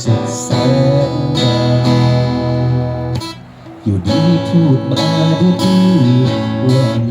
สุดแสนดายอยู่ดีพูดมาดีว่า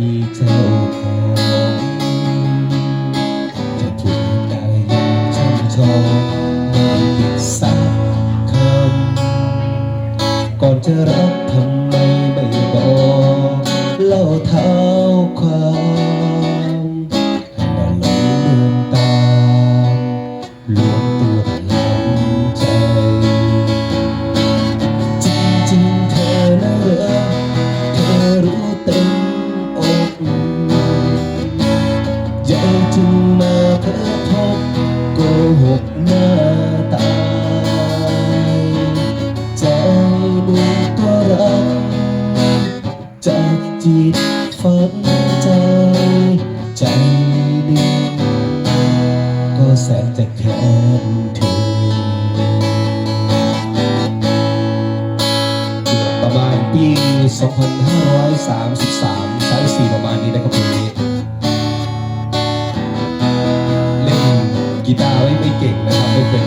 กีตาร์ไม่ไม่เก่งนะครับไม่เป็น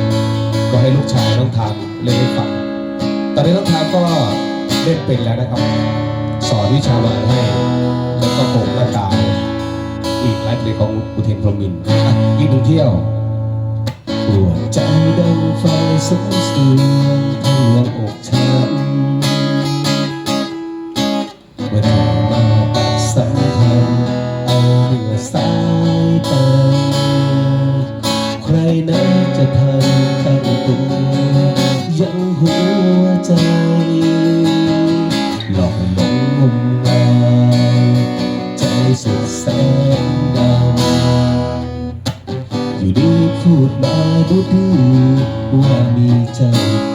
ก็ให้ลูกชายน้องทามเล่นให้ฟังตอนนี้น้องทามก็เล่นเป็นแล้วนะครับ สอนวิชามาให้แล้วก็โขกหน้าตายอีกหลายเลงของอุเทนพรมินอะกหนึ่งเที่ยวปวดใจดังไฟสุดเสื่อมทะลวงอกฉัน มาดูดื้อว่ามีใจ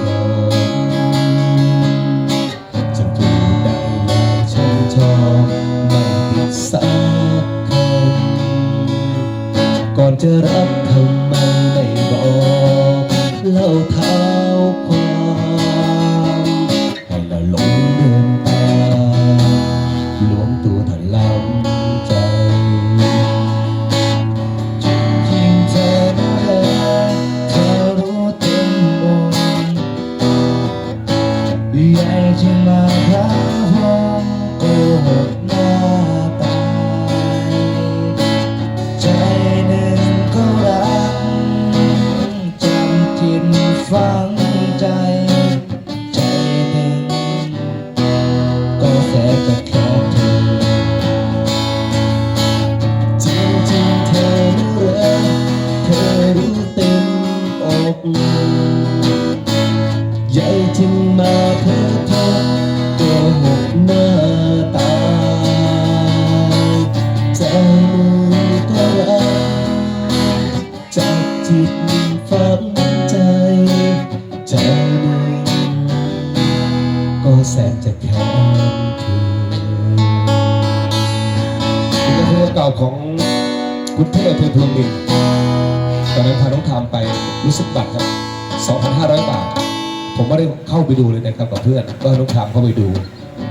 ดูเลยนะครับกับเพื่อนก็ให้น้องทามเข้าไปดู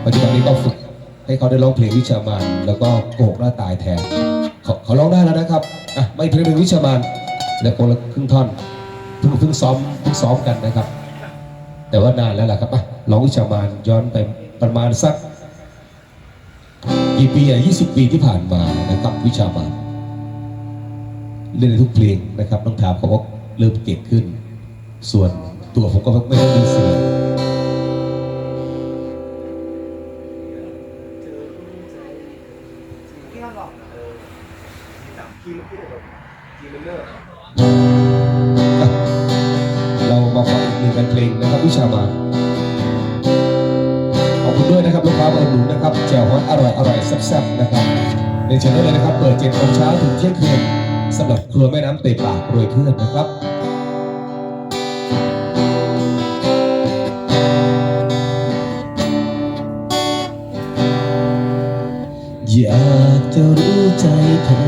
ปัจจุบันนี้ก็ฝึกให้เขาได้ร้องเพลงวิชามานแล้วก็โกหกหน้าตายแทนเขาเขาร้องได้แล้วนะครับอะไม่เพลงหนึ่งวิชามานแล้วคนละครึ่งท่อนเพิ่งเพิ่งซ้อมเพิ่งซ้อมกันนะครับ แต่ว่านานแล้วล่ะครับอะร้องวิชามานย้อนไปประมาณสักกี่ปีอะ20ปีที่ผ่านมานะครับวิชามานเล่นในทุกเพลงนะครับน้องถามเขาว่าเริ่มเก่งขึ้น ส่วนตัวผมก็ไม่ได้มีเสีย เรามาฟังอีกหนึ่งเพลงนะครับวิชามาขอบคุณด้วยนะครับลูกค้าบริหนุนนะครับแจ่วฮอนอร่อยอร่อยแซ่บๆนะครับในเชิญได้เลยนะครับ เปิดเจ็ดโมงเช้าถึงเที่ยงคืนสำหรับครัวแม่น้ำเตะปากรวยเพื่อนนะครับอยากจะรู้ใจเธอ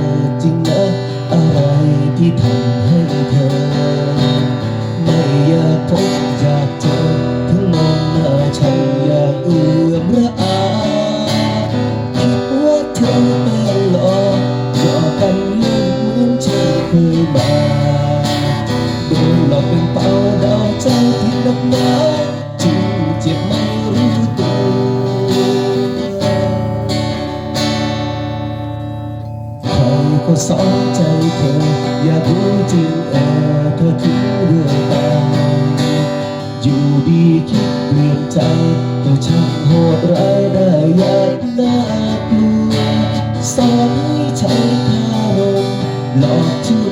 ฉัน หล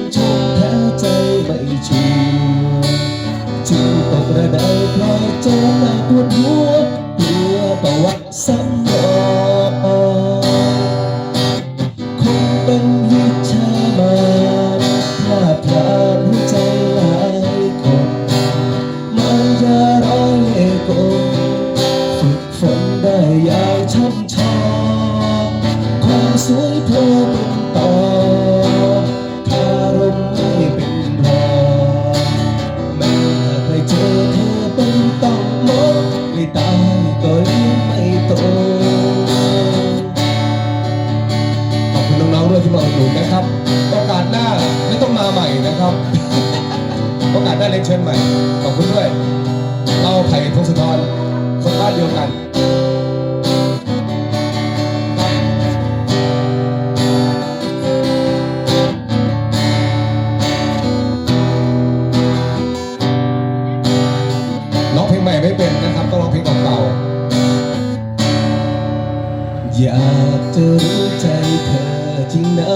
จะรู้ใจเธอจริงนะ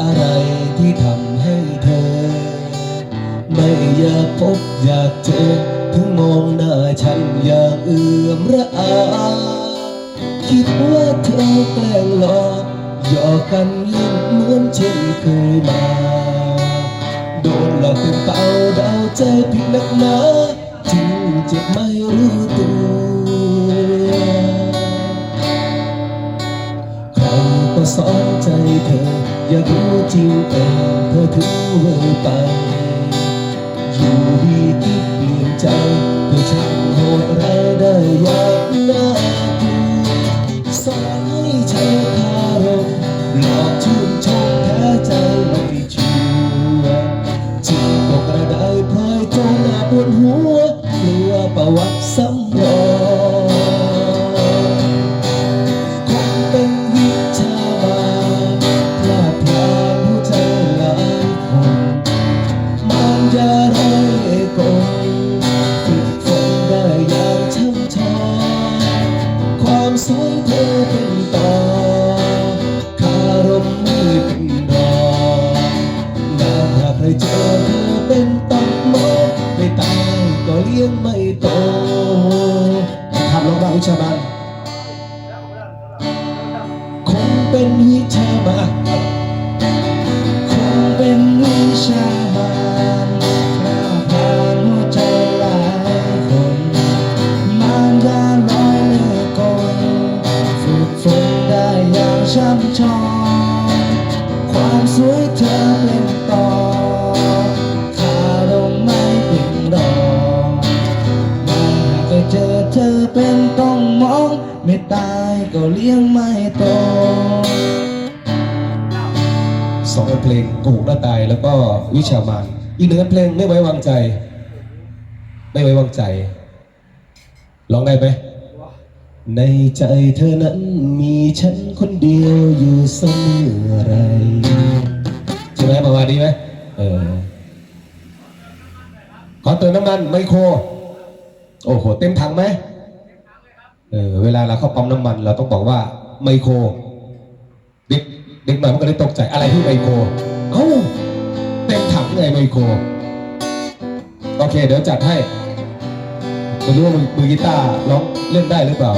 อะไรที่ทำให้เธอ ไม่อยากพบอยากเจอ ถึงมองหน้าฉันอย่ากเอื้อมระอา คิดว่าเธอแกล้งหลอกหยอกกันเล่นเหมือนเช่นเคยมา โดนหลอกเป็นเป้าดาวใจผิดนักหนาจึงเจ็บไม่รู้ สอนใจเธอ อยากรู้จริงเองเธอถึงเรื่อไป ความสวยเธอเป็นต่อ ก็เลี้ยงไม่โตสองเพลงโกหกหน้าตายแล้วก็วิชามานอีกหนึ่งเพลงไม่ไว้วางใจ ไม่ไว้วางใจร้องได้ไหมในใจเธอนั้นมีฉันคนเดียวอยู่เสมอไรใช่ไหมประมาณนี้ไหมเออขอเติมน้ำมันไมโคร โอ้โห เต็มถังไหม เออเวลาเราเข้าปั๊มน้ำมัน เราต้องบอกว่าไมโครเด็กเด็กหน่อยมันก็เลยตกใจอะไรที่ไมโครเอ้าเต็มถังไงไมโครโอเค เดี๋ยวจัดให้ไม่รู้ว่ามือกีตาร์ร้องเล่นได้หรือเปล่า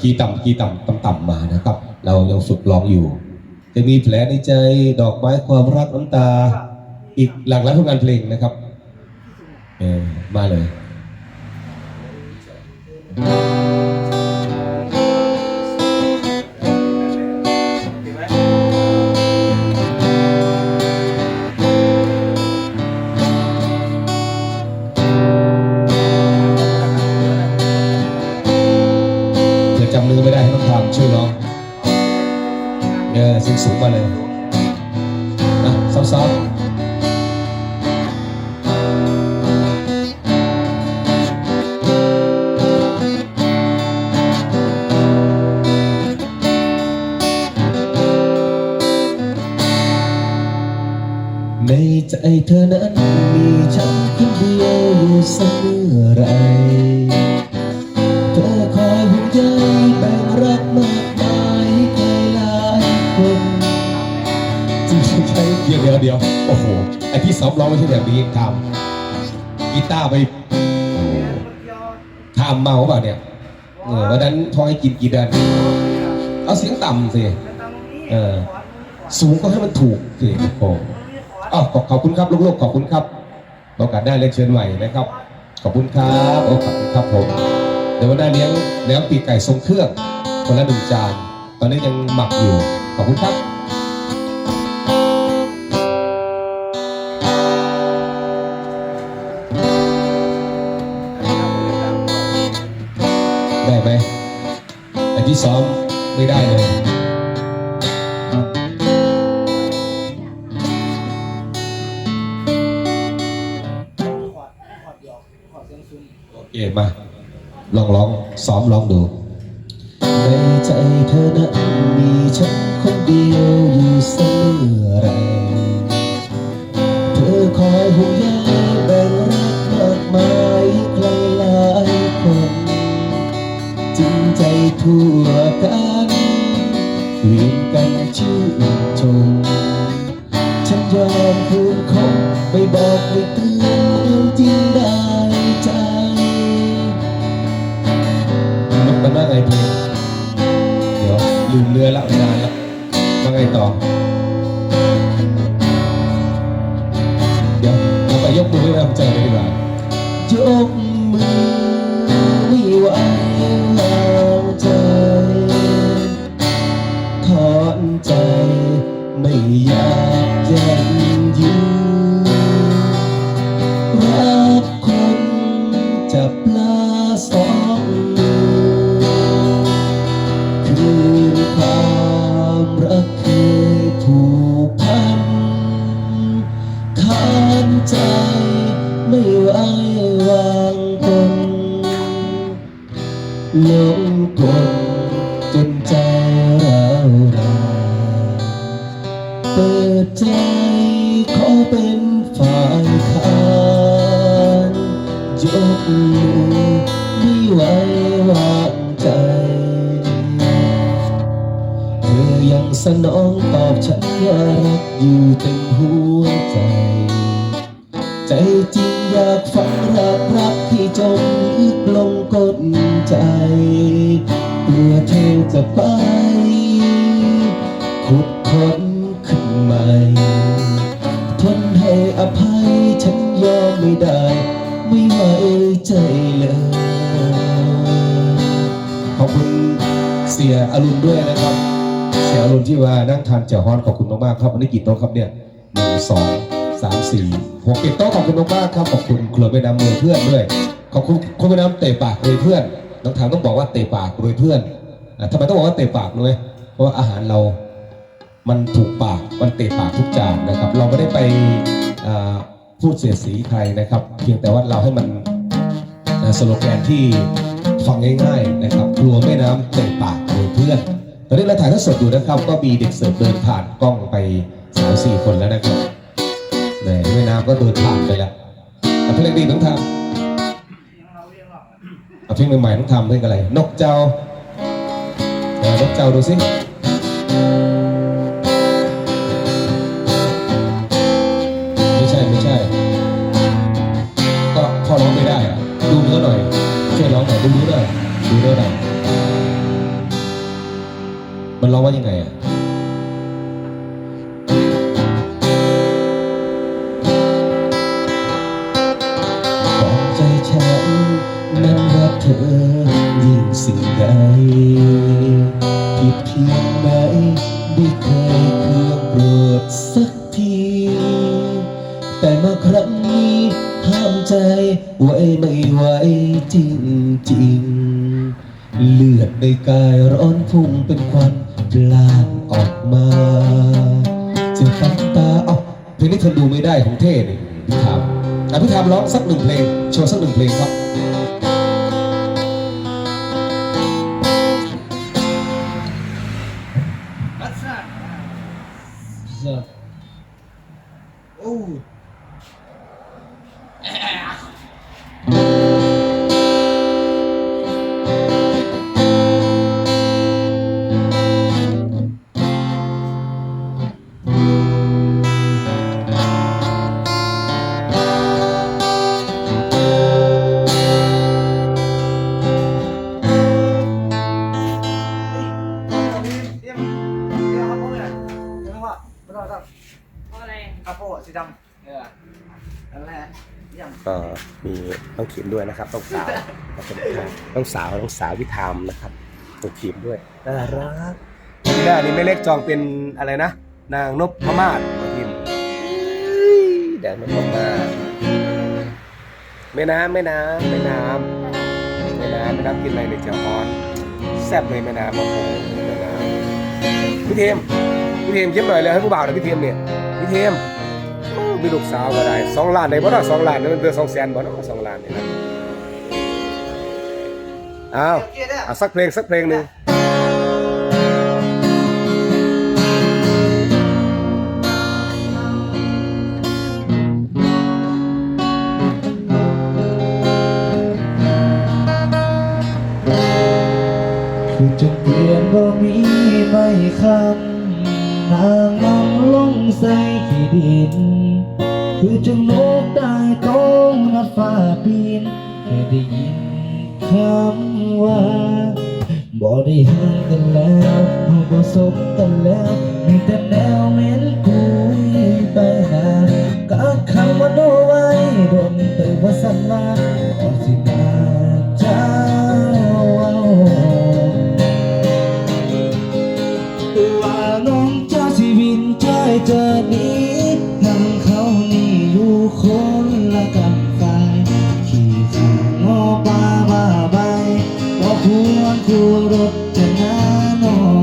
คีย์ต่ำคีย์ต่ำต่ำต่ำมานะครับ เรายังฝึกร้องอยู่ จะมีแผลในใจดอกไม้ความรักน้ำตา อีกหลากหลายผลงานเพลงนะครับมาเลย ใจเธอนั้นมีฉันคนเดียวอยู่เสมอไร เธอคอยห่วงใยแบ่งรักมากมายใครหลายคนจริงใช่เดี๋ยวเดี๋ยวเดี๋ยวโอ้โห ไอที่ซ้อมร้องไม่ใช่แบบนี้ทำกีตาร์ไปทำเมาเปล่าเนี่ยเออวันนั้นพอให้กินกี่เดือนเอาเสียงต่ำสิเออสูงก็ให้มันถูกสิโอ้โห อ้าวขอบขอบคุณครับลูกๆขอบคุณครับโอกาสได้เรียนเชิญใหม่นะครับ ขอบคุณครับโอ้ขอบคุณครับผมเดี๋ยววันหน้าเลี้ยงเลี้ยงปีกไก่ทรงเครื่องคนละหนึ่งจานตอนนี้ยังหมักอยู่ขอบคุณครับได้ไหมไอ้ที่ซ้อมไม่ได้เลย องซ้อมร้องดูในใจเธอนั้นมีฉันคนเดียวอยู่เสมอไร เธอคอยห่วงใยแบ่งรักมากมายใครหลายคนจริงใจทั่วกันเวียนกันชื่นชมฉันยอมคืนคงไม่บอกไม่ ไงต่อ เดี๋ยวเราไปยกมือให้กำลังใจกันดีกว่ายกมือ ลงกลจนใจร้าราเปิดใจขอเป็นฝ่ายค้านยกมือไม่ไหววางใจ เธอยังสนองตอบฉันว่ารักอยู่เต็ เธอจะไป ขุดค้นขึ้นใหม่ ทนให้อภัยฉันยอมไม่ได้ ไม่ไว้ใจเลย ขอบคุณเสียอรุณด้วยนะครับ เสียอรุณที่ว่านั่งทานเจียวฮ้อนขอบคุณมากๆครับวันนี้กี่โต๊ะครับเนี่ยหนึ่งสองสามสี่หกเจ็ดโต๊ะขอบคุณมากๆครับขอบคุณครัวแม่น้ำมือเพื่อนด้วยขอบคุณคุณแม่น้ำเตะปากรวยเพื่อนน้องทางต้องบอกว่าเตะปากรวยเพื่อน ทำไมต้องบอกว่าเตะปากรวยเพราะว่าอาหารเรามันถูกปากมันเตะปากทุกจานนะครับ เราไม่ได้ไปพูดเสียสีใครนะครับ เพียงแต่ว่าเราให้มันสโลแกนที่ฟังง่ายๆนะครับครัวแม่น้ำเตะปากโดยเพื่อนตอนนี้เราถ่ายทอดสดอยู่นะครับ ก็มีเด็กเสิร์ฟเดินผ่านกล้องไปสามสี่คนแล้วนะครับแมแม่น้ำก็เดินผ่านไปแล้วแต่เพลงดีต้องทำเอาเพลงใหม่ๆต้องทำเพลงอะไร นกเจ้า เออนกเจ้าดูสิไม่ใช่ไม่ใช่ ก็พอร้องไม่ได้อะดูเนื้อหน่อยช่วยร้องหน่อยดูเนื้อหน่อยดูเนื้อหน่อยมันร้องว่ายังไงอะ ผิดเพียงไหนไม่เคยเคืองโกรธสักที แต่มาครั้งนี้ห้ามใจไว้ไม่ไหวจริงๆเลือดในกายร้อนพุ่งเป็นควันพลางออกมาจะฟังตาเอ้าเพลงนี้เธอดูไม่ได้ของเท่นี่พี่ถามอะพี่ถามร้องสักหนึ่งเพลง โชว์สักหนึ่งเพลงครับ สีดำเออนั่นแหละเยี่ยมก็มีน้องขิมด้วยนะครับน้องสาวน้องสาวน้องสาววิธามนะครับน้องขิมด้วยน่ารักที่หน้านี่ไม่เล็กจองเป็นอะไรนะ นางนพพมาศมาพิมพ์แดงนพมาศแม่น้ำแม่น้ำแม่น้ำแม่น้ำแม่น้ำกินอะไรในเจ้าออนแซ่บเลยแม่น้ำโอ้โหแม่น้ำพี่เทมพี่เทมยิ้มหน่อยเลยให้ผู้บ่าวหน่อยพี่เทมเนี่ยพี่เทม มีลูกสาวก็ได้สองล้านได้บ่เนาะสองล้านเนี่ยมันเดือนสองแสนบ่เนาะสองล้านนี่นะอ้าวเอเอาสักเพลงสักเพลงหนึ่งคือจงเปลี่ยนบ่มีไม่คำนางนองลงใส่ขี้ดิน คือจงนกได้ตรงนัดฟ้าปีนแค่ได้ยินคำว่าบ่ได้ห่างกันแล้วเราบ่สบกันแล้วมีแต่แนวเหม็นคุยไปนาก็คำว่าโนไว้โดนเตือว่าสั่นมาขอสิมาเจ้าว่าน้องเจ้าชีวินใจเจอนี้ คนละกันไฟขี่ขางอปลาบ้าใบว่าควรคู่รถจะน้านอง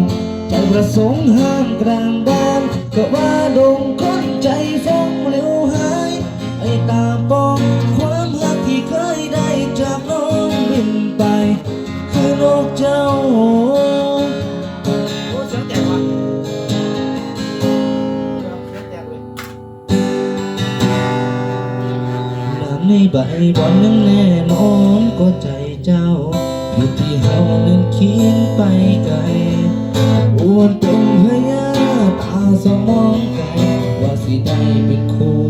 ใจประสงค์ห้ามกลางบ้านก็ว่าดง น้ำใบบอนนั้นแน่นอนก็ใจเจ้าอยู่ที่เฮานั้นคียนไปไกลอ้วนเป็นพญาตาสมองไกลว่าสิได้เป็นคู่